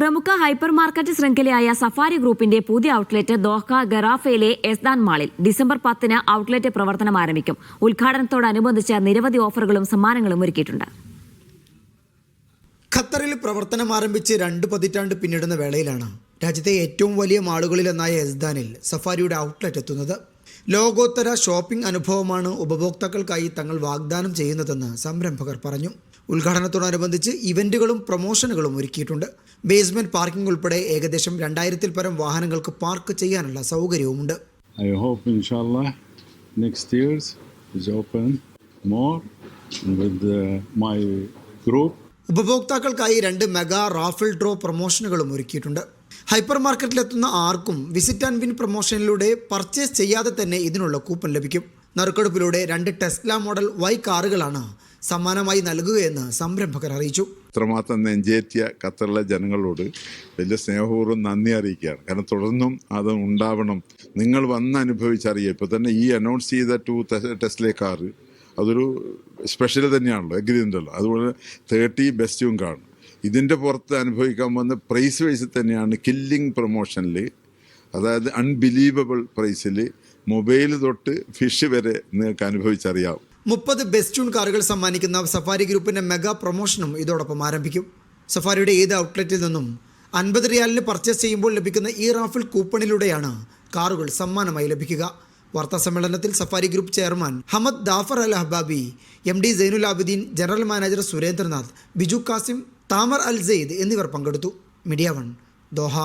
പ്രമുഖ hyper market ശൃംഖലയായ Safari ഗ്രൂപ്പിന്റെ പുതിയ ഔട്ട്ലെറ്റ് ദോഹ ഗറാഫയിലെ എസ്ദാൻ മാളിൽ ഡിസംബർ പത്തിന് ഔട്ട്ലെറ്റ് പ്രവർത്തനം ആരംഭിക്കും. ഉദ്ഘാടനത്തോടനുബന്ധിച്ച് നിരവധി ഓഫറുകളും സമ്മാനങ്ങളും ഒരുക്കിയിട്ടുണ്ട്. ഖത്തറിൽ പ്രവർത്തനം ആരംഭിച്ച് രണ്ട് പതിറ്റാണ്ട് പിന്നിടുന്ന വേളയിലാണ് രാജ്യത്തെ ഏറ്റവും വലിയ മാളുകളിലൊന്നായ എസ്ദാനിൽ സഫാരിയുടെ ഔട്ട്ലെറ്റ് എത്തുന്നത് ലോകോത്തര ഷോപ്പിംഗ് അനുഭവമാണ് ഉപഭോക്താക്കൾക്കായി തങ്ങൾ വാഗ്ദാനം ചെയ്യുന്നതെന്ന് സംരംഭകർ പറഞ്ഞു. ഉദ്ഘാടനത്തോടനുബന്ധിച്ച് ഇവന്റുകളും പ്രൊമോഷനുകളും ഒരുക്കിയിട്ടുണ്ട്. ബേസ്മെന്റ് പാർക്കിംഗ് ഉൾപ്പെടെ ഏകദേശം രണ്ടായിരത്തിൽ പരം വാഹനങ്ങൾക്ക് പാർക്ക് ചെയ്യാനുള്ള സൗകര്യവുമുണ്ട്. I hope is open more with uh, my group. ഉപഭോക്താക്കൾക്കായി രണ്ട് മെഗാ റാഫിൾ ഡ്രോ പ്രൊമോഷനുകളും ഒരുക്കിയിട്ടുണ്ട്. ഹൈപ്പർ മാർക്കറ്റിലെത്തുന്ന ആർക്കും വിസിറ്റ് ആൻഡ് വിൻ പ്രൊമോഷനിലൂടെ പർച്ചേസ് ചെയ്യാതെ തന്നെ ഇതിനുള്ള കൂപ്പൺ ലഭിക്കും. നറുക്കെടുപ്പിലൂടെ രണ്ട് ടെസ്ല മോഡൽ വൈ കാറുകളാണ് സമ്മാനമായി നൽകുകയെന്ന് സംരംഭകർ അറിയിച്ചു. ഇത്രമാത്രം നെഞ്ചേറ്റിയ ഖത്തറിലെ ജനങ്ങളോട് വലിയ സ്നേഹപൂർവം നന്ദി അറിയിക്കുകയാണ്. കാരണം തുടർന്നും അത് ഉണ്ടാവണം. നിങ്ങൾ വന്ന് അനുഭവിച്ചറിയുക ഇപ്പോൾ തന്നെ ഈ അനൗൺസ് ചെയ്ത ടു ടെസ്ലെ കാറ് അതൊരു സ്പെഷ്യൽ തന്നെയാണല്ലോ. എഗ്രിമെന്റല്ലോ അതുപോലെ തേർട്ടി ബെസ്റ്റും കാണും. ഇതിന്റെ പുറത്ത് അനുഭവിക്കാൻ വന്ന പ്രൈസ് വൈസ് തന്നെയാണ് കില്ലിംഗ് പ്രൊമോഷനിൽ അതായത് അൺബിലീവബിൾ പ്രൈസിൽ മൊബൈൽ തൊട്ട് ഫിഷ് വരെ നിങ്ങൾക്ക് അനുഭവിച്ചറിയാം. മുപ്പത് ബെസ്റ്റ്യൂൺ കാറുകൾ സമ്മാനിക്കുന്ന സഫാരി ഗ്രൂപ്പിന്റെ മെഗാ പ്രൊമോഷനും ഇതോടൊപ്പം ആരംഭിക്കും. സഫാരിയുടെ ഏത് ഔട്ട്ലെറ്റിൽ നിന്നും അൻപത് റിയാലിന് പർച്ചേസ് ചെയ്യുമ്പോൾ ലഭിക്കുന്ന ഈ റാഫിൾ കൂപ്പണിലൂടെയാണ് കാറുകൾ സമ്മാനമായി ലഭിക്കുക. വാർത്താ സമ്മേളനത്തിൽ Safari group chairman Hamad Dhafer Al Ahbabi M D Zainul Abideen general manager Surendranath Biju Kasim Thamer Al Saeed എന്നിവർ പങ്കെടുത്തു. Media one Doha.